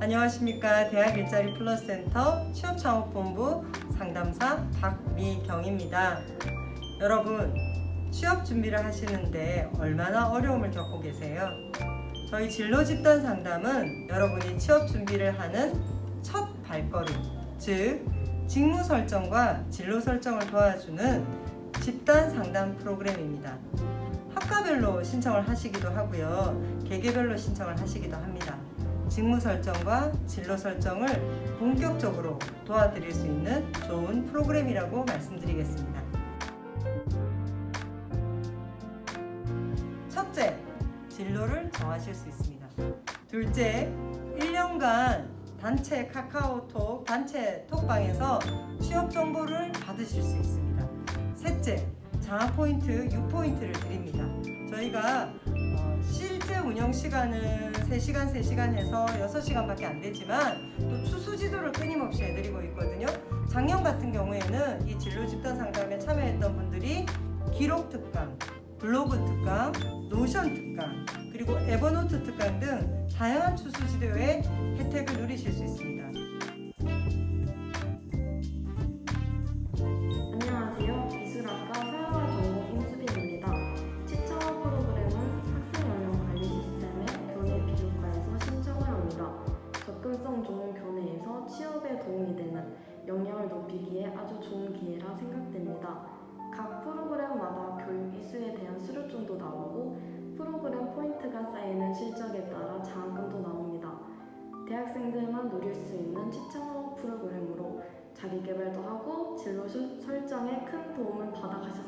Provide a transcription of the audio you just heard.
안녕하십니까. 대학 일자리 플러스 센터 취업 창업 본부 상담사 박미경입니다. 여러분, 취업 준비를 하시는데 얼마나 어려움을 겪고 계세요? 저희 진로 집단 상담은 여러분이 취업 준비를 하는 첫 발걸음, 즉 직무 설정과 진로 설정을 도와주는 집단 상담 프로그램입니다. 학과별로 신청을 하시기도 하고요. 개개별로 신청을 하시기도 합니다. 직무 설정과 진로 설정을 본격적으로 도와드릴 수 있는 좋은 프로그램이라고 말씀드리겠습니다. 첫째, 진로를 정하실 수 있습니다. 둘째, 1년간 단체 카카오톡, 단체 톡방에서 취업 정보를 받으실 수 있습니다. 셋째, 장학 포인트 6포인트를 드립니다. 저희가 운영 시간은 3시간, 3시간 해서 6시간밖에 안 되지만 또 추수 지도를 끊임없이 해드리고 있거든요. 작년 같은 경우에는 이 진로 집단 상담에 참여했던 분들이 기록 특강, 블로그 특강, 노션 특강, 그리고 에버노트 특강 등 다양한 추수 지도의 혜택을 누리실 높이기에 아주 좋은 기회라 생각됩니다. 각 프로그램마다 교육 이수에 대한 수료증도 나오고 프로그램 포인트가 쌓이는 실적에 따라 장학금도 나옵니다. 대학생들만 누릴 수 있는 시청화 프로그램으로 자기 개발도 하고 진로 수- 설정에 큰 도움을 받아가셨으면 좋겠습니다.